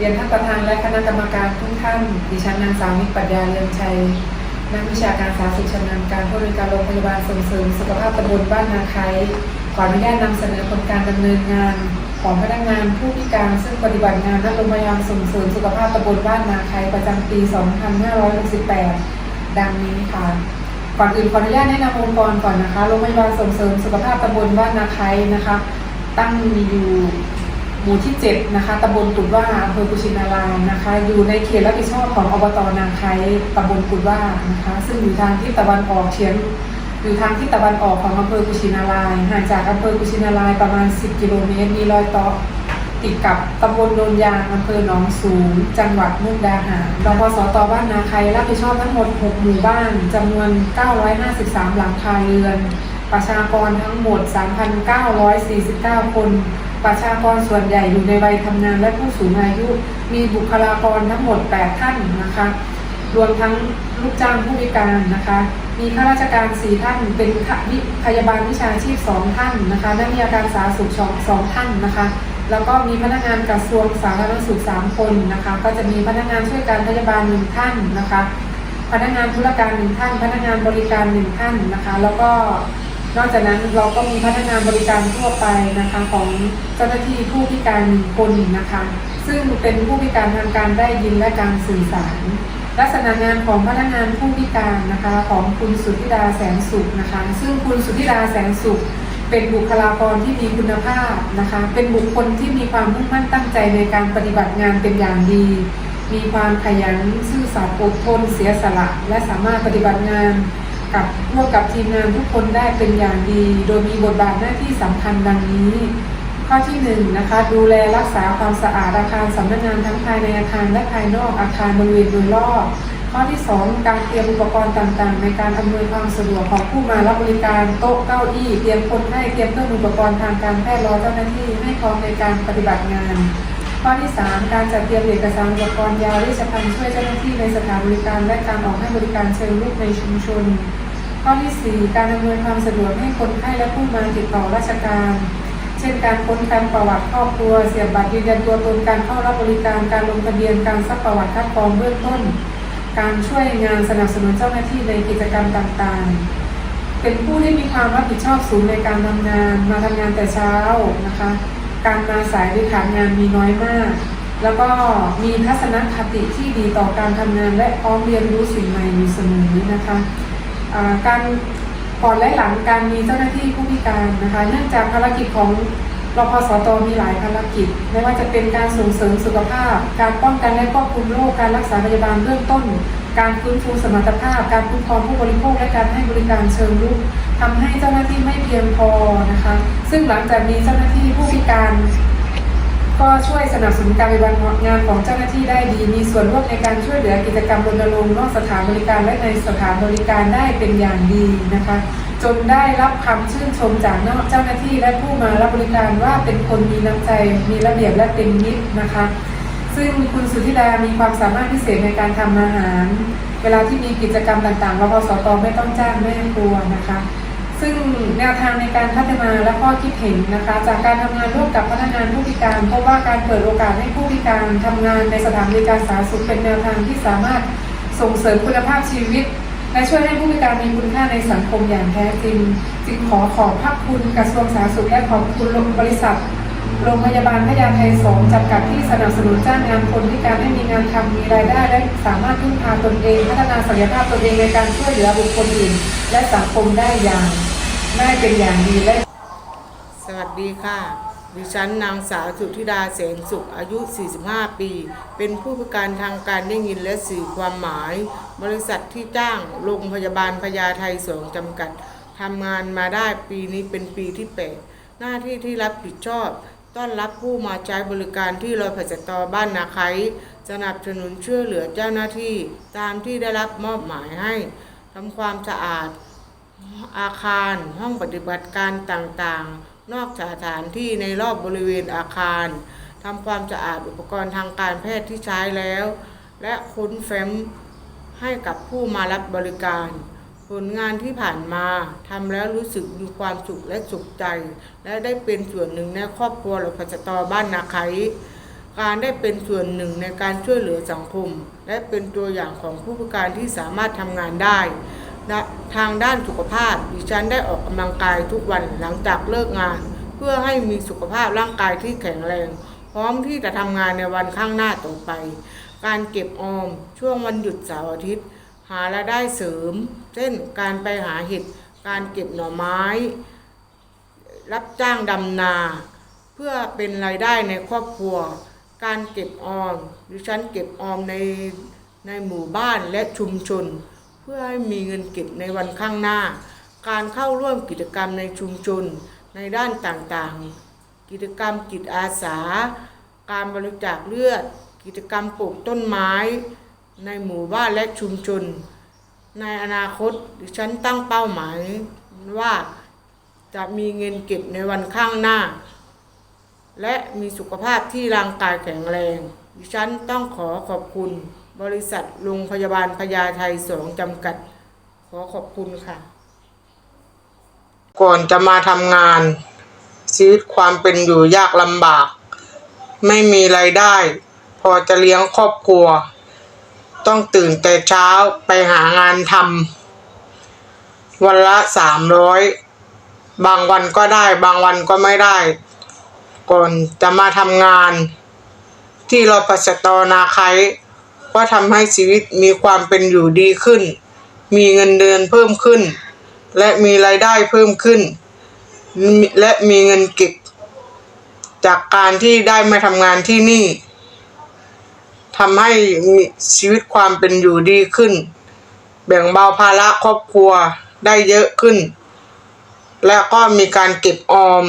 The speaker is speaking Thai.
เรียนท่านประธานและคณะกรรมการทุกท่าน ดิฉันนางสาวนิตปัญญาเรืองชัย นักวิชาการสาธารณสุขชำนาญการผู้บริการโรงพยาบาลส่งเสริมสุขภาพตำบลบ้านนาไคขออนุญาตนำเสนอผลการดำเนินงาน ของพนักงานผู้พิการซึ่งปฏิบัติงานณโรงพยาบาลส่งเสริมสุขภาพตำบลบ้านนาไคประจำปี 2568 ดังนี้ค่ะก่อนอื่นขออนุญาตแนะนำองค์กรก่อนนะคะ โรงพยาบาลส่งเสริมสุขภาพตำบลบ้านนาไคนะคะ ตั้งอยู่ หมู่ที่ 7 นะคะตำบลกุดว่าอำเภอกุชินาราย์นะคะ อยู่ในเขตรับผิดชอบของอบตนางไคตำบลกุดว่านะคะ ซึ่งอยู่ทางทิศตะวันออกเฉียงอยู่ทางทิศตะวันออกของอำเภอกุชินาราย์ห่างจากอำเภอกุชินาราย์ประมาณ 10 กิโลเมตร มีรอยต่อติดกับตำบลโนนยางอำเภอหนองสูง จังหวัดมุกดาหารรพสตบ้านนาไครับผิดชอบทั้งหมด 6 หมู่บ้านจำนวน 953 หลังคาเรือน ประชากรทั้งหมด 3,949 คน ประชากรส่วนใหญ่อยู่ในวัยทำงานและผู้สูงอายุ มีบุคลากรทั้งหมด 8 ท่านนะคะ รวมทั้งลูกจ้างผู้พิการนะคะ มีข้าราชการ 4 ท่าน เป็นพยาบาลวิชาชีพ 2 ท่านนะคะนักวิชาการสาธารณสุขสองท่านนะคะ แล้วก็มีพนักงานกระทรวงสาธารณสุข 3 คนนะคะ ก็จะมีพนักงานช่วยการพยาบาล1ท่านนะคะ พนักงานธุรการ1ท่าน พนักงานบริการ1ท่านนะคะ แล้วก็ นอกจากนั้นเราก็มีพนักงานบริการทั่วไปนะคะของเจ้าหน้าที่ผู้พิการคนนะคะ ซึ่งเป็นผู้พิการทางการได้ยินและการสื่อสาร ลักษณะงานของพนักงานผู้พิการนะคะของคุณสุทธิดาแสงสุขนะคะ ซึ่งคุณสุทธิดาแสงสุข เป็นบุคลากรที่มีคุณภาพนะคะ เป็นบุคคลที่มีความมุ่งมั่นตั้งใจในการปฏิบัติงานเป็นอย่างดี มีความขยันซื่อสัตย์อดทนเสียสละ และสามารถปฏิบัติงาน กับร่วมกับทีมงานทุกคนได้เป็นอย่างดี โดยมีบทบาทหน้าที่สำคัญดังนี้ ข้อที่1นงนะคะดูแลรักษาความสะอาดอาคารสำนักงานทั้งภายในอาคารและภายนอกอาคารบริเวณโดยรอบข้อที่ 2 การเตรียมอุปกรณ์ต่างๆ ในการอำนวยความสะดวกของผู้มารับบริการโต๊ะเก้าอี้เตรียมคนให้เตรียมเครื่องอุปกรณ์ทางการแพทย์รอเจ้าหน้าที่ให้พร้อมในการปฏิบัติงาน ข้อที่ 3 การจัดเตรียมเอกสารอุปกรณ์ยาเวชภัณฑ์ช่วยเจ้าหน้าที่ในสถานบริการและการออกให้บริการเชิงรุกในชุมชน ข้อที่ 4 การอำนวยความสะดวกให้คนไข้และผู้มาติดต่อราชการ เช่นการค้นการประวัติครอบครัว เสียบบัตรยืนยันตัวตนการเข้ารับบริการการลงทะเบียนการซักประวัติคัดกรองเบื้องต้น การช่วยงานสนับสนุนเจ้าหน้าที่ในกิจกรรมต่างๆ เป็นผู้ที่มีความรับผิดชอบสูงในการทำงาน มาทำงานแต่เช้านะคะ การมาสายหรือขาดงานมีน้อยมาก แล้วก็มีทัศนคติที่ดีต่อการทำงานและพร้อมเรียนรู้สิ่งใหม่อยู่เสมอนะคะ การก่อนและหลังการมีเจ้าหน้าที่ผู้พิการนะคะเนื่องจากภารกิจของรพสตมีหลายภารกิจ ไม่ว่าจะเป็นการส่งเสริมสุขภาพ การป้องกันและควบคุมโรคการรักษาพยาบาลเบื้องต้น การฟื้นฟูสมรรถภาพ การคุ้มครองผู้บริโภคและการให้บริการเชิงรุกทำให้เจ้าหน้าที่ไม่เพียงพอนะคะ ซึ่งหลังจากมีเจ้าหน้าที่ผู้พิการ ก็ช่วยสนับสนุนการปฏิบัติงานของเจ้าหน้าที่ได้ดี มีส่วนร่วมในการช่วยเหลือกิจกรรมรณรงค์นอกสถานบริการและในสถานบริการได้เป็นอย่างดีนะคะ จนได้รับคำชื่นชมจากนอกเจ้าหน้าที่และผู้มารับบริการว่าเป็นคนมีน้ำใจมีระเบียบและเป็นมิตรนะคะ ซึ่งคุณสุธิดามีความสามารถพิเศษในการทำอาหาร เวลาที่มีกิจกรรมต่างๆรพสตไม่ต้องจ้างแม่ครัวนะคะ ซึ่งแนวทางในการพัฒนาและข้อคิดเห็นนะคะ จากการทำงานร่วมกับพนักงานผู้พิการพบว่าการเปิดโอกาสให้ผู้พิการทำงานในสถานบริการสาธารณสุขเป็นแนวทางที่สามารถส่งเสริมคุณภาพชีวิต และช่วยให้ผู้พิการมีคุณค่าในสังคมอย่างแท้จริง จึงขอขอบพระคุณกระทรวงสาธารณสุขและขอบคุณบริษัทโรงพยาบาลพญาไทสงจำกัดที่สนับสนุนจ้างงานคนพิการให้มีงานทำมีรายได้และสามารถพึ่งพาตนเอง พัฒนาศักยภาพตนเองในการช่วยเหลือบุคคลอื่น และสังคมได้อย่าง ได้เป็นอย่างดีและสวัสดีค่ะ ดิฉันนางสาวสุธิดาเสนสุขอายุ 45 ปี เป็นผู้พิการทางการได้ยินและสื่อความหมาย บริษัทที่จ้างโรงพยาบาลพญาไทสงจำกัดทำงานมาได้ปีนี้เป็นปีที่8หน้าที่ที่รับผิดชอบ ต้อนรับผู้มาใช้บริการที่รอยผัสตอบ้านนาไคสนับสนุนช่วยเหลือเจ้าหน้าที่ ตามที่ได้รับมอบหมายให้ทำความสะอาด อาคารห้องปฏิบัติการต่างๆ นอกสถานที่ในรอบบริเวณอาคารทำความสะอาดอุปกรณ์ทางการแพทย์ที่ใช้แล้ว และค้นแฟ้มให้กับผู้มารับบริการ ผลงานที่ผ่านมาทำแล้วรู้สึกมีความสุขและสุขใจ และได้เป็นส่วนหนึ่งในครอบครัวเราพัชตอบ้านนาไคการได้เป็นส่วนหนึ่งในการช่วยเหลือสังคม และเป็นตัวอย่างของผู้พิการที่สามารถทำงานได้ ทางด้านสุขภาพ ดิฉันได้ออกกำลังกายทุกวันหลังจากเลิกงาน เพื่อให้มีสุขภาพร่างกายที่แข็งแรง พร้อมที่จะทำงานในวันข้างหน้าต่อไป การเก็บออมช่วงวันหยุดเสาร์อาทิตย์ หารายได้เสริม เช่นการไปหาเห็ดการเก็บหน่อไม้ รับจ้างดำนา เพื่อเป็นรายได้ในครอบครัว การเก็บออมดิฉันเก็บออมในในหมู่บ้านและชุมชน พื่อให้มีเงินเก็บในวันข้างหน้า การเข้าร่วมกิจกรรมในชุมชนในด้านต่างๆ กิจกรรมจิตอาสา การบริจาคเลือด กิจกรรมปลูกต้นไม้ ในหมู่บ้านและชุมชน ในอนาคตดิฉันตั้งเป้าหมายว่าจะมีเงินเก็บในวันข้างหน้า และมีสุขภาพที่ร่างกายแข็งแรง ดิฉันต้องขอขอบคุณ บริษัทโรงพยาบาลพญาไทสองจำกัด ขอขอบคุณค่ะ ก่อนจะมาทำงาน ชีวิตความเป็นอยู่ยากลำบาก ไม่มีไรายได้ พอจะเลี้ยงครอบครัว ต้องตื่นแต่เช้าไปหางานทำวันละสามร้อยบางวันก็ได้บางวันก็ไม่ได้ ก่อนจะมาทำงาน ที่รปชตนาไค ก็ทำให้ชีวิตมีความเป็นอยู่ดีขึ้น มีเงินเดือนเพิ่มขึ้น และมีรายได้เพิ่มขึ้น และมีเงินเก็บ จากการที่ได้มาทำงานที่นี่ทำให้ชีวิตความเป็นอยู่ดีขึ้น แบ่งเบาภาระครอบครัวได้เยอะขึ้น และก็มีการเก็บออม